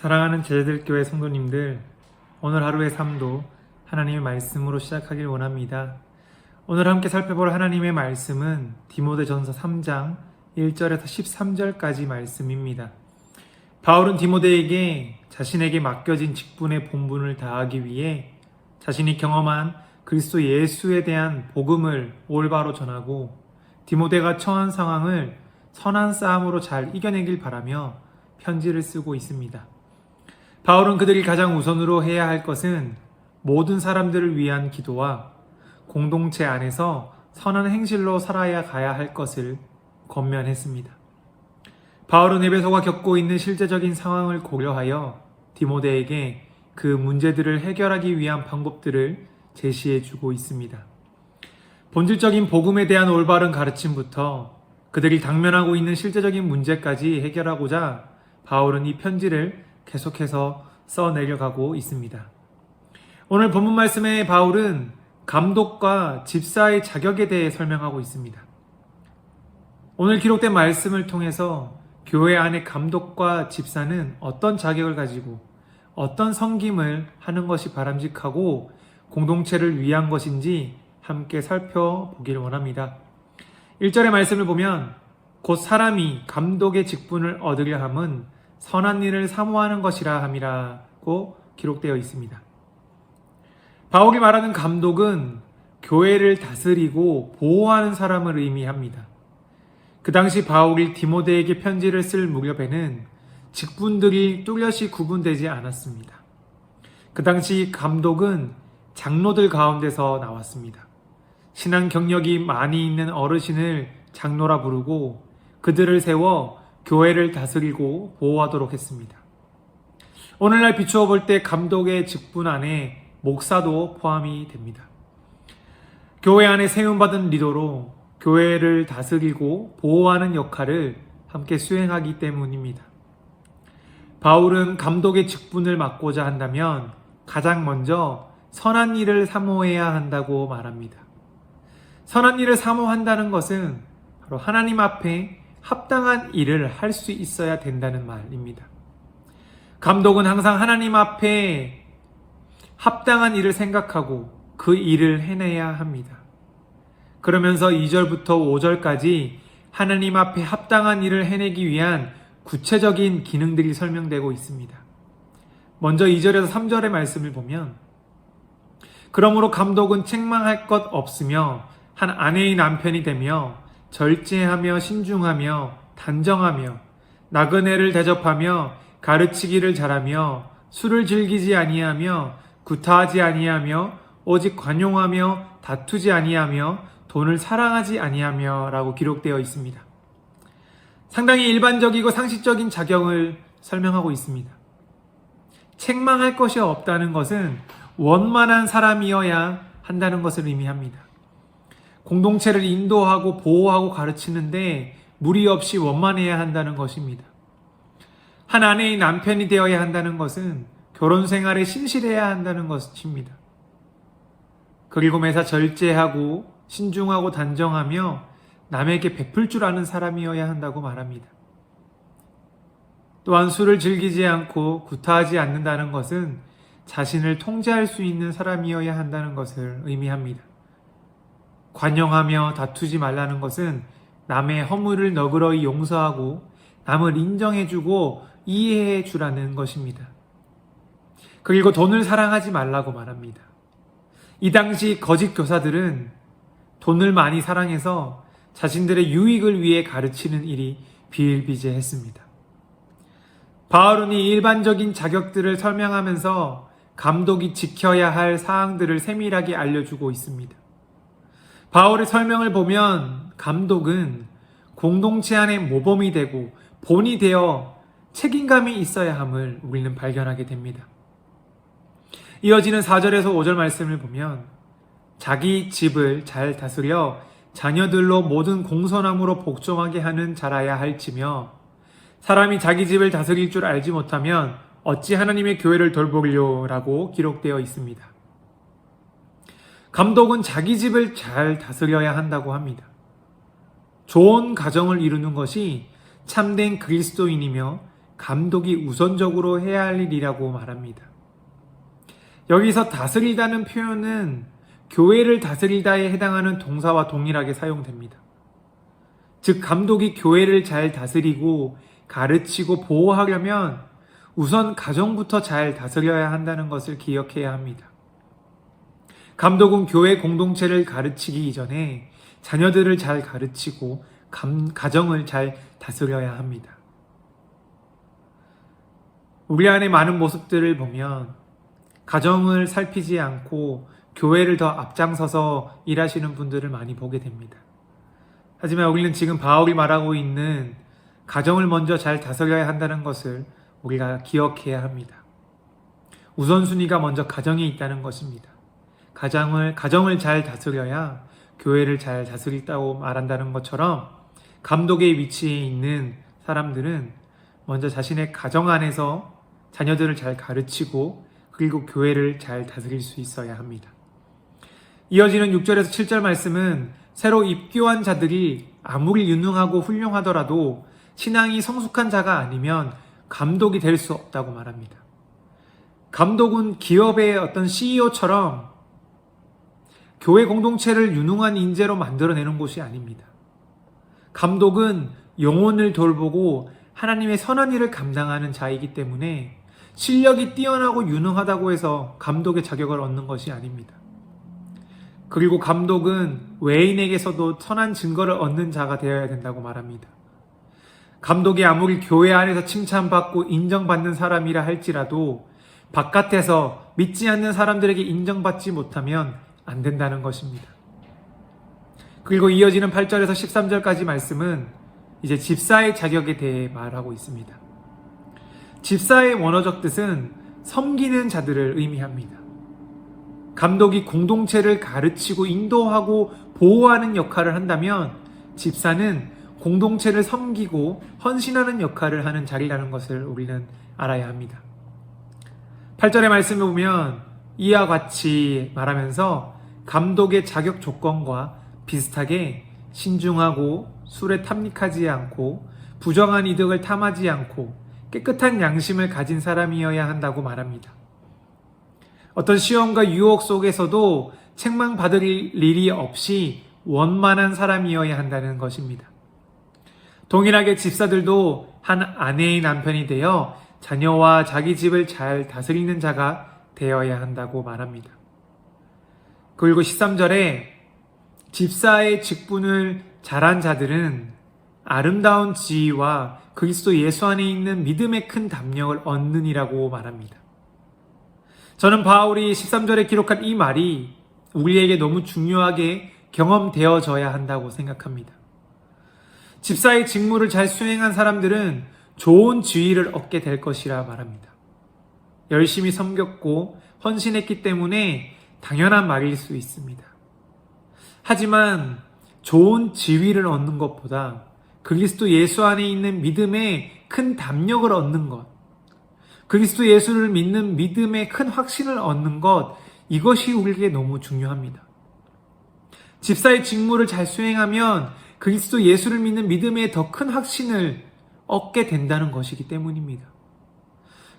사랑하는 제자들교회 성도님들, 오늘 하루의 삶도 하나님의 말씀으로 시작하길 원합니다. 오늘 함께 살펴볼 하나님의 말씀은 디모데전서 3장 1절에서 13절까지 말씀입니다. 바울은 디모데에게 자신에게 맡겨진 직분의 본분을 다하기 위해 자신이 경험한 그리스도 예수에 대한 복음을 올바로 전하고 디모데가 처한 상황을 선한 싸움으로 잘 이겨내길 바라며 편지를 쓰고 있습니다. 바울은 그들이 가장 우선으로 해야 할 것은 모든 사람들을 위한 기도와 공동체 안에서 선한 행실로 살아야 가야 할 것을 권면했습니다. 바울은 에베소가 겪고 있는 실제적인 상황을 고려하여 디모데에게 그 문제들을 해결하기 위한 방법들을 제시해 주고 있습니다. 본질적인 복음에 대한 올바른 가르침부터 그들이 당면하고 있는 실제적인 문제까지 해결하고자 바울은 이 편지를 계속해서 써 내려가고 있습니다. 오늘 본문 말씀에 바울은 감독과 집사의 자격에 대해 설명하고 있습니다. 오늘 기록된 말씀을 통해서 교회 안의 감독과 집사는 어떤 자격을 가지고 어떤 섬김을 하는 것이 바람직하고 공동체를 위한 것인지 함께 살펴보길 원합니다. 1절의 말씀을 보면 곧 사람이 감독의 직분을 얻으려 함은 선한 일을 사모하는 것이라 함이라고 기록되어 있습니다. 바울이 말하는 감독은 교회를 다스리고 보호하는 사람을 의미합니다. 그 당시 바울이 디모데에게 편지를 쓸 무렵에는 직분들이 뚜렷이 구분되지 않았습니다. 그 당시 감독은 장로들 가운데서 나왔습니다. 신앙 경력이 많이 있는 어르신을 장로라 부르고 그들을 세워 교회를 다스리고 보호하도록 했습니다. 오늘날 비추어 볼 때 감독의 직분 안에 목사도 포함이 됩니다. 교회 안에 세움받은 리더로 교회를 다스리고 보호하는 역할을 함께 수행하기 때문입니다. 바울은 감독의 직분을 맡고자 한다면 가장 먼저 선한 일을 사모해야 한다고 말합니다. 선한 일을 사모한다는 것은 바로 하나님 앞에 합당한 일을 할 수 있어야 된다는 말입니다. 감독은 항상 하나님 앞에 합당한 일을 생각하고 그 일을 해내야 합니다. 그러면서 2절부터 5절까지 하나님 앞에 합당한 일을 해내기 위한 구체적인 기능들이 설명되고 있습니다. 먼저 2절에서 3절의 말씀을 보면 그러므로 감독은 책망할 것 없으며 한 아내의 남편이 되며 절제하며 신중하며 단정하며 나그네를 대접하며 가르치기를 잘하며 술을 즐기지 아니하며 구타하지 아니하며 오직 관용하며 다투지 아니하며 돈을 사랑하지 아니하며 라고 기록되어 있습니다. 상당히 일반적이고 상식적인 자격을 설명하고 있습니다. 책망할 것이 없다는 것은 원만한 사람이어야 한다는 것을 의미합니다. 공동체를 인도하고 보호하고 가르치는데 무리 없이 원만해야 한다는 것입니다. 한 아내의 남편이 되어야 한다는 것은 결혼 생활에 신실해야 한다는 것입니다. 그리고 매사 절제하고 신중하고 단정하며 남에게 베풀 줄 아는 사람이어야 한다고 말합니다. 또한 술을 즐기지 않고 구타하지 않는다는 것은 자신을 통제할 수 있는 사람이어야 한다는 것을 의미합니다. 관용하며 다투지 말라는 것은 남의 허물을 너그러이 용서하고 남을 인정해주고 이해해 주라는 것입니다. 그리고 돈을 사랑하지 말라고 말합니다. 이 당시 거짓 교사들은 돈을 많이 사랑해서 자신들의 유익을 위해 가르치는 일이 비일비재했습니다. 바울은 이 일반적인 자격들을 설명하면서 감독이 지켜야 할 사항들을 세밀하게 알려주고 있습니다. 바울의 설명을 보면 감독은 공동체 안의 모범이 되고 본이 되어 책임감이 있어야 함을 우리는 발견하게 됩니다. 이어지는 4절에서 5절 말씀을 보면 자기 집을 잘 다스려 자녀들로 모든 공선함으로 복종하게 하는 자라야 할지며 사람이 자기 집을 다스릴 줄 알지 못하면 어찌 하나님의 교회를 돌보려라고 기록되어 있습니다. 감독은 자기 집을 잘 다스려야 한다고 합니다. 좋은 가정을 이루는 것이 참된 그리스도인이며 감독이 우선적으로 해야 할 일이라고 말합니다. 여기서 다스리다는 표현은 교회를 다스리다에 해당하는 동사와 동일하게 사용됩니다. 즉, 감독이 교회를 잘 다스리고 가르치고 보호하려면 우선 가정부터 잘 다스려야 한다는 것을 기억해야 합니다. 감독은 교회 공동체를 가르치기 이전에 자녀들을 잘 가르치고 감, 가정을 잘 다스려야 합니다. 우리 안에 많은 모습들을 보면 가정을 살피지 않고 교회를 더 앞장서서 일하시는 분들을 많이 보게 됩니다. 하지만 우리는 지금 바울이 말하고 있는 가정을 먼저 잘 다스려야 한다는 것을 우리가 기억해야 합니다. 우선순위가 먼저 가정에 있다는 것입니다. 가정을, 가정을 잘 다스려야 교회를 잘 다스린다고 말한다는 것처럼 감독의 위치에 있는 사람들은 먼저 자신의 가정 안에서 자녀들을 잘 가르치고 그리고 교회를 잘 다스릴 수 있어야 합니다. 이어지는 6절에서 7절 말씀은 새로 입교한 자들이 아무리 유능하고 훌륭하더라도 신앙이 성숙한 자가 아니면 감독이 될 수 없다고 말합니다. 감독은 기업의 어떤 CEO처럼 교회 공동체를 유능한 인재로 만들어내는 곳이 아닙니다. 감독은 영혼을 돌보고 하나님의 선한 일을 감당하는 자이기 때문에 실력이 뛰어나고 유능하다고 해서 감독의 자격을 얻는 것이 아닙니다. 그리고 감독은 외인에게서도 선한 증거를 얻는 자가 되어야 된다고 말합니다. 감독이 아무리 교회 안에서 칭찬받고 인정받는 사람이라 할지라도 바깥에서 믿지 않는 사람들에게 인정받지 못하면 안 된다는 것입니다. 그리고 이어지는 8절에서 13절까지 말씀은 이제 집사의 자격에 대해 말하고 있습니다. 집사의 원어적 뜻은 섬기는 자들을 의미합니다. 감독이 공동체를 가르치고 인도하고 보호하는 역할을 한다면 집사는 공동체를 섬기고 헌신하는 역할을 하는 자리라는 것을 우리는 알아야 합니다. 8절의 말씀을 보면 이와 같이 말하면서 감독의 자격 조건과 비슷하게 신중하고 술에 탐닉하지 않고 부정한 이득을 탐하지 않고 깨끗한 양심을 가진 사람이어야 한다고 말합니다. 어떤 시험과 유혹 속에서도 책망받을 일이 없이 원만한 사람이어야 한다는 것입니다. 동일하게 집사들도 한 아내의 남편이 되어 자녀와 자기 집을 잘 다스리는 자가 되어야 한다고 말합니다. 그리고 13절에 집사의 직분을 잘한 자들은 아름다운 지위와 그리스도 예수 안에 있는 믿음의 큰 담력을 얻느니라고 말합니다. 저는 바울이 13절에 기록한 이 말이 우리에게 너무 중요하게 경험되어져야 한다고 생각합니다. 집사의 직무를 잘 수행한 사람들은 좋은 지위를 얻게 될 것이라 말합니다. 열심히 섬겼고 헌신했기 때문에 당연한 말일 수 있습니다. 하지만 좋은 지위를 얻는 것보다 그리스도 예수 안에 있는 믿음의 큰 담력을 얻는 것, 그리스도 예수를 믿는 믿음의 큰 확신을 얻는 것, 이것이 우리에게 너무 중요합니다. 집사의 직무를 잘 수행하면 그리스도 예수를 믿는 믿음의 더큰 확신을 얻게 된다는 것이기 때문입니다.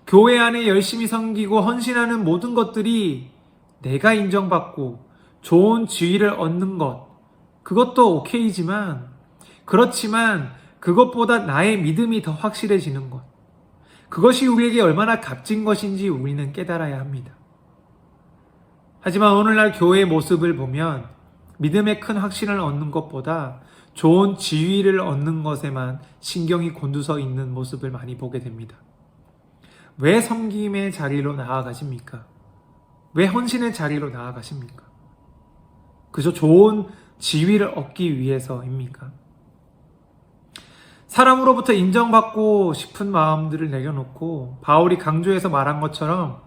교회 안에 열심히 섬기고 헌신하는 모든 것들이 내가 인정받고 좋은 지위를 얻는 것, 그것도 오케이지만, 그렇지만 그것보다 나의 믿음이 더 확실해지는 것, 그것이 우리에게 얼마나 값진 것인지 우리는 깨달아야 합니다. 하지만 오늘날 교회의 모습을 보면 믿음의 큰 확신을 얻는 것보다 좋은 지위를 얻는 것에만 신경이 곤두서 있는 모습을 많이 보게 됩니다. 왜 섬김의 자리로 나아가십니까? 왜 헌신의 자리로 나아가십니까? 그저 좋은 지위를 얻기 위해서입니까? 사람으로부터 인정받고 싶은 마음들을 내려놓고 바울이 강조해서 말한 것처럼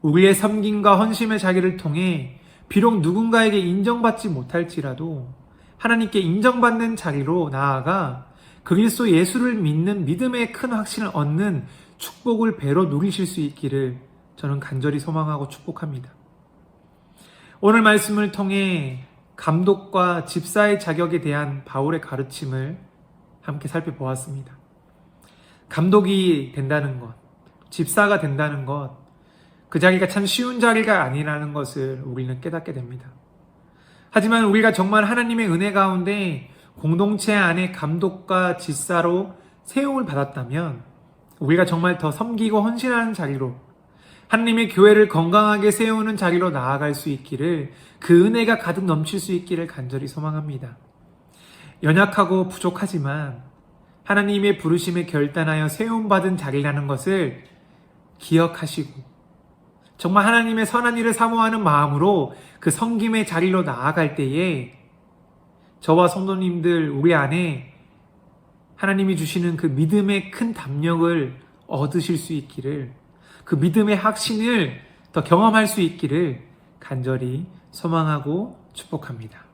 우리의 섬김과 헌심의 자기를 통해 비록 누군가에게 인정받지 못할지라도 하나님께 인정받는 자리로 나아가 그리스도 예수를 믿는 믿음의 큰 확신을 얻는 축복을 배로 누리실 수 있기를 저는 간절히 소망하고 축복합니다. 오늘 말씀을 통해 감독과 집사의 자격에 대한 바울의 가르침을 함께 살펴보았습니다. 감독이 된다는 것, 집사가 된다는 것, 그 자리가 참 쉬운 자리가 아니라는 것을 우리는 깨닫게 됩니다. 하지만 우리가 정말 하나님의 은혜 가운데 공동체 안에 감독과 집사로 세움을 받았다면 우리가 정말 더 섬기고 헌신하는 자리로 하나님의 교회를 건강하게 세우는 자리로 나아갈 수 있기를 그 은혜가 가득 넘칠 수 있기를 간절히 소망합니다. 연약하고 부족하지만 하나님의 부르심에 결단하여 세움받은 자리라는 것을 기억하시고 정말 하나님의 선한 일을 사모하는 마음으로 그 성김의 자리로 나아갈 때에 저와 성도님들 우리 안에 하나님이 주시는 그 믿음의 큰 담력을 얻으실 수 있기를 그 믿음의 확신을 더 경험할 수 있기를 간절히 소망하고 축복합니다.